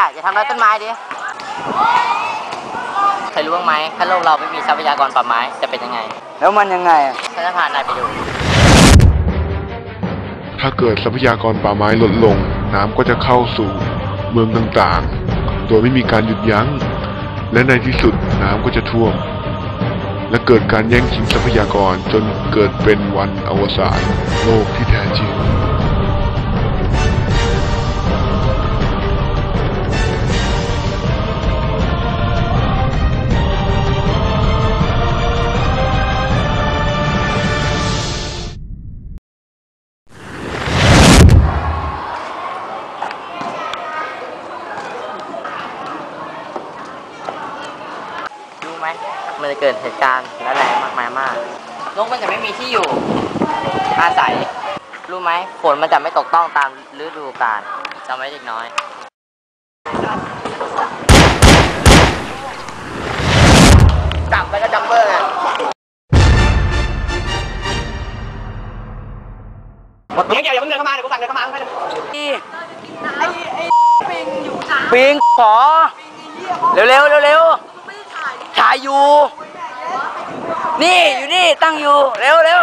อะ อย่าทำร้ายต้นไม้ดิ เคยรู้บ้างไหมถ้าโลกเราไม่มีทรัพยากรป่าไม้จะเป็นยังไง แล้วมันยังไงอะ ฉันจะพานายไปดู ถ้าเกิดทรัพยากรป่าไม้ลดลง น้ำก็จะเข้าสู่เมืองต่างๆ โดยไม่มีการหยุดยัง้ง และในที่สุดน้ำก็จะท่วม และเกิดการแย่งชิงทรัพยากรจนเกิดเป็นวันอวสานโลกที่แท้จริง ไหมมันจะเกิดเหตุการณ์และแรงมากมายมากนกมันจะไม่มีที่อยู่ อาศัย รู้ไหมฝนมันจะไม่ตกต้องตามฤดูกาลจำไว้เด็กน้อยจับไปก็จัมเบอร์ไงหมดมึงไม่เกี่ยวอย่าเพิ่งเดินเข้ามาเดี๋ยวกูสั่งเดินเข้ามาให้ปิงขอเร็วเร็วเร็วเร็วๆถ่าย อยู่ นี่อยู่นี่ตั้งอยู่ เร็วเร็ว